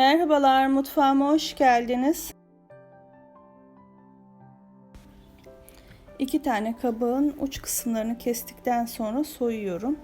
Merhabalar, mutfağıma hoş geldiniz. İki tane kabağın uç kısımlarını kestikten sonra soyuyorum.